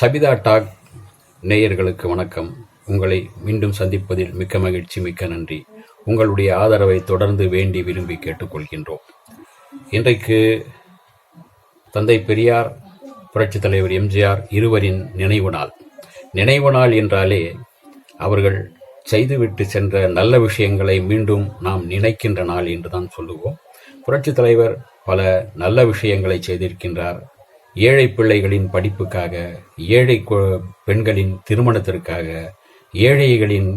Sabitha talk நேயர்களுக்கு வணக்கம். உங்களை மீண்டும் சந்திப்பதில் மிக்க மகிழ்ச்சி மிக்க நன்றி. உங்களுடைய ஆதரவை தொடர்ந்து வேண்டி விரும்பி கேட்டுக்கொள்கின்றோம். இன்றைக்கு தந்தை பெரியார் புரட்சித் தலைவர் எம்ஜிஆர் இருவரின் நினைவு நாள். நினைவு நாள் என்றாலே அவர்கள் செய்துவிட்டு சென்ற நல்ல விஷயங்களை மீண்டும் நாம் நினைக்கின்ற நாள் என்றுதான் சொல்லுவோம். புரட்சித் தலைவர் பல நல்ல விஷயங்களை செய்திருக்கின்றார். ஏழை பிள்ளைகளின் படிப்புக்காக ஏழை பெண்களின் திருமணத்திற்காக ஏழைகளின்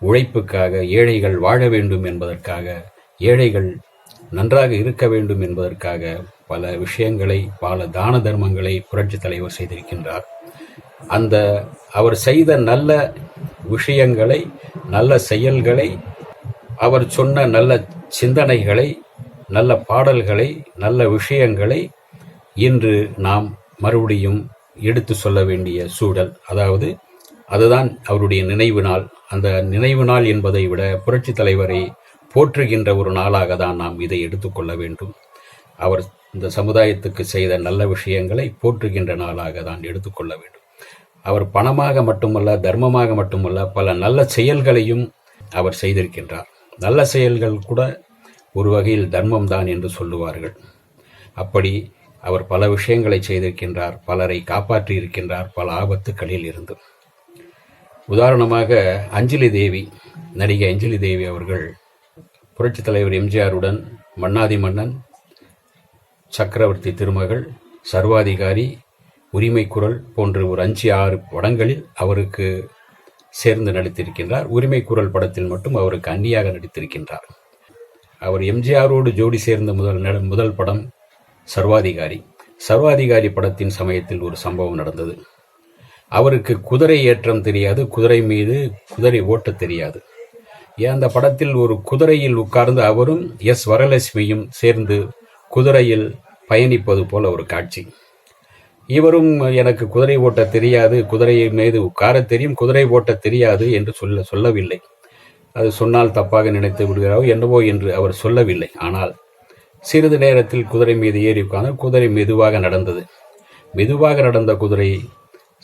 உழைப்புக்காக ஏழைகள் வாழ வேண்டும் என்பதற்காக ஏழைகள் நன்றாக இருக்க வேண்டும் என்பதற்காக பல விஷயங்களை பல தான தர்மங்களை புரட்சித் தலைவர் செய்திருக்கின்றார். அந்த அவர் செய்த நல்ல விஷயங்களை நல்ல செயல்களை அவர் சொன்ன நல்ல சிந்தனைகளை நல்ல பாடல்களை நல்ல விஷயங்களை இன்று நாம் மறுபடியும் எடுத்து சொல்ல வேண்டிய சூழல். அதாவது அதுதான் அவருடைய நினைவு நாள். அந்த நினைவு நாள் என்பதை விட புரட்சி தலைவரை போற்றுகின்ற ஒரு நாளாக தான் நாம் இதை எடுத்துக்கொள்ள வேண்டும். அவர் இந்த சமுதாயத்துக்கு செய்த நல்ல விஷயங்களை போற்றுகின்ற நாளாக தான் எடுத்துக்கொள்ள வேண்டும். அவர் பணமாக மட்டுமல்ல தர்மமாக மட்டுமல்ல பல நல்ல செயல்களையும் அவர் செய்திருக்கின்றார். நல்ல செயல்கள் கூட ஒரு வகையில் தர்மம் தான் என்று சொல்லுவார்கள். அப்படி அவர் பல விஷயங்களை செய்திருக்கின்றார் பலரை காப்பாற்றி இருக்கின்றார் பல ஆபத்துக்களில் இருந்து. உதாரணமாக அஞ்சலி தேவி நடிகை அஞ்சலி தேவி அவர்கள் புரட்சித் தலைவர் எம்ஜிஆருடன் மன்னாதி மன்னன் சக்கரவர்த்தி திருமகள் சர்வாதிகாரி உரிமை குரல் போன்ற ஒரு அஞ்சு ஆறு படங்களில் அவருக்கு சேர்ந்து நடித்திருக்கின்றார். உரிமை குரல் படத்தில் மட்டும் அவருக்கு அந்நியாக நடித்திருக்கின்றார். அவர் எம்ஜிஆரோடு ஜோடி சேர்ந்த முதல் நட- முதல் படம் சர்வாதிகாரி. சர்வாதிகாரி படத்தின் சமயத்தில் ஒரு சம்பவம் நடந்தது. அவருக்கு குதிரை ஏற்றம் தெரியாது குதிரை மீது குதிரை ஓட்டத் தெரியாது. ஏன் அந்த படத்தில் ஒரு குதிரையில் உட்கார்ந்து அவரும் எஸ். வரலட்சுமியும் சேர்ந்து குதிரையில் பயணிப்பது போல ஒரு காட்சி. இவரும் எனக்கு குதிரை ஓட்ட தெரியாது குதிரையின் மீது உட்கார தெரியும் குதிரை ஓட்ட தெரியாது என்று சொல்ல சொல்லவில்லை. அது சொன்னால் தப்பாக நினைத்து விடுகிறாரோ என்னவோ என்று அவர் சொல்லவில்லை. ஆனால் சிறிது நேரத்தில் குதிரை மீது ஏறி உட்கார்ந்து குதிரை மெதுவாக நடந்தது. மெதுவாக நடந்த குதிரை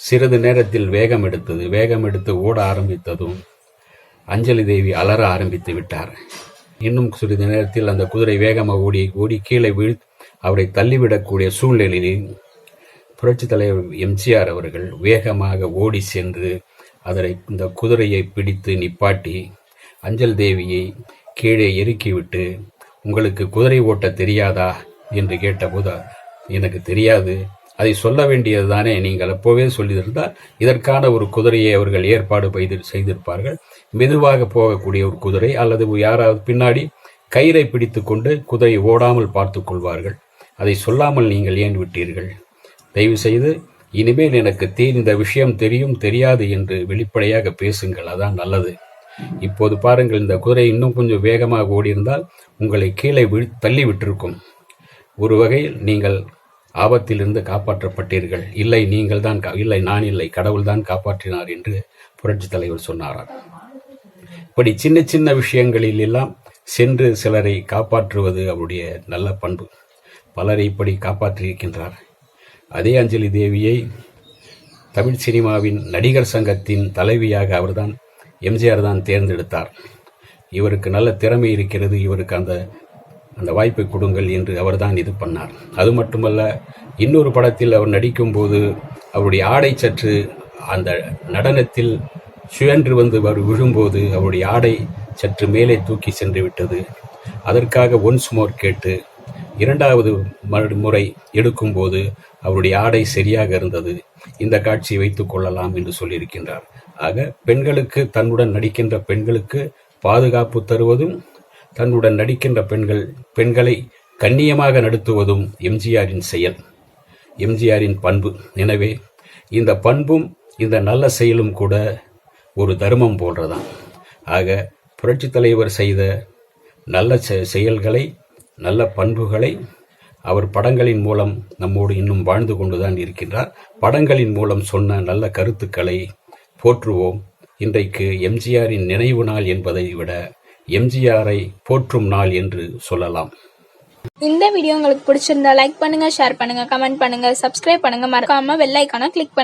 சிறிது நேரத்தில் வேகம் எடுத்தது. வேகம் எடுத்து ஓட ஆரம்பித்ததும் அஞ்சலி தேவி அலற ஆரம்பித்து விட்டார். இன்னும் சிறிது நேரத்தில் அந்த குதிரை வேகமாக ஓடி ஓடி கீழே வீழ் அவரை தள்ளிவிடக்கூடிய சூழ்நிலையில் புரட்சித் தலைவர் எம்ஜிஆர் அவர்கள் வேகமாக ஓடி சென்று அதனை இந்த குதிரையை பிடித்து நிப்பாட்டி அஞ்சல் தேவியை கீழே இறுக்கிவிட்டு உங்களுக்கு குதிரை ஓட்ட தெரியாதா? என்று கேட்டபோது எனக்கு தெரியாது. அதை சொல்ல வேண்டியது தானே நீங்கள் அப்போவே சொல்லியிருந்தால் இதற்கான ஒரு குதிரையை அவர்கள் ஏற்பாடு செய்து செய்திருப்பார்கள். மெதுவாக போகக்கூடிய ஒரு குதிரை அல்லது யாராவது பின்னாடி கயிறை பிடித்து கொண்டு குதிரை ஓடாமல் பார்த்து கொள்வார்கள். அதை சொல்லாமல் நீங்கள் ஏன் விட்டீர்கள்? தயவு செய்து இனிமேல் எனக்கு தீ இந்த விஷயம் தெரியும் தெரியாது என்று வெளிப்படையாக பேசுங்கள். அதான் நல்லது. இப்போது பாருங்கள் இந்த குதிரை இன்னும் கொஞ்சம் வேகமாக ஓடியிருந்தால் உங்களை கீழே விழ் தள்ளி விட்டிருக்கும். ஒரு வகையில் நீங்கள் ஆபத்திலிருந்து காப்பாற்றப்பட்டீர்கள். இல்லை நீங்கள் தான் கா- இல்லை நான் இல்லை கடவுள் தான் காப்பாற்றினார் என்று புரட்சித் தலைவர் சொன்னாராம். இப்படி சின்ன சின்ன விஷயங்களில் எல்லாம் சென்று சிலரை காப்பாற்றுவது அவருடைய நல்ல பண்பு. பலரை இப்படி காப்பாற்றியிருக்கின்றார். அதே அஞ்சலி தேவியை தமிழ் சினிமாவின் நடிகர் சங்கத்தின் தலைவியாக அவர்தான் எம்ஜிஆர் தான் தேர்ந்தெடுத்தார். இவருக்கு நல்ல திறமை இருக்கிறது இவருக்கு அந்த அந்த வாய்ப்பை கொடுங்கள் என்று அவர்தான் இது பண்ணார். அது மட்டுமல்ல இன்னொரு படத்தில் அவர் நடிக்கும்போது அவருடைய ஆடை சற்று அந்த நடனத்தில் சுழன்று வந்து அவர் விழும்போது அவருடைய ஆடை சற்று மேலே தூக்கி சென்று விட்டது. அதற்காக ஒன்ஸ் மோர் கேட்டு இரண்டாவது முறை எடுக்கும்போது அவருடைய ஆடை சரியாக இருந்தது. இந்த காட்சியை வைத்துக் கொள்ளலாம் என்று சொல்லியிருக்கின்றார். ஆக பெண்களுக்கு தன்னுடன் நடிக்கின்ற பெண்களுக்கு பாதுகாப்பு தருவதும் தன்னுடன் நடிக்கின்ற பெண்கள் பெண்களை கண்ணியமாக நடத்துவதும் எம்ஜிஆரின் செயல் எம்ஜிஆரின் பண்பு. எனவே இந்த பண்பும் இந்த நல்ல செயலும் கூட ஒரு தர்மம் போன்றதான் ஆக புரட்சித் தலைவர் செய்த நல்ல செ- செயல்களை நல்ல பண்புகளை அவர் படங்களின் மூலம் நம்மோடு இன்னும் வாழ்ந்து கொண்டுதான் இருக்கின்றார். படங்களின் மூலம் சொன்ன நல்ல கருத்துக்களை போற்றுவோம். இன்றைக்கு எம்ஜிஆரின் நினைவு நாள் என்பதை விட எம்ஜிஆரை போற்றும் நாள் என்று சொல்லலாம். இந்த வீடியோ உங்களுக்கு பிடிச்சிருந்தா லைக் பண்ணுங்க ஷேர் பண்ணுங்க கமெண்ட் பண்ணுங்க சப்ஸ்கிரைப் பண்ணுங்க. மறக்காம வெள்ளைக்கான கிளிக் பண்ணுங்க.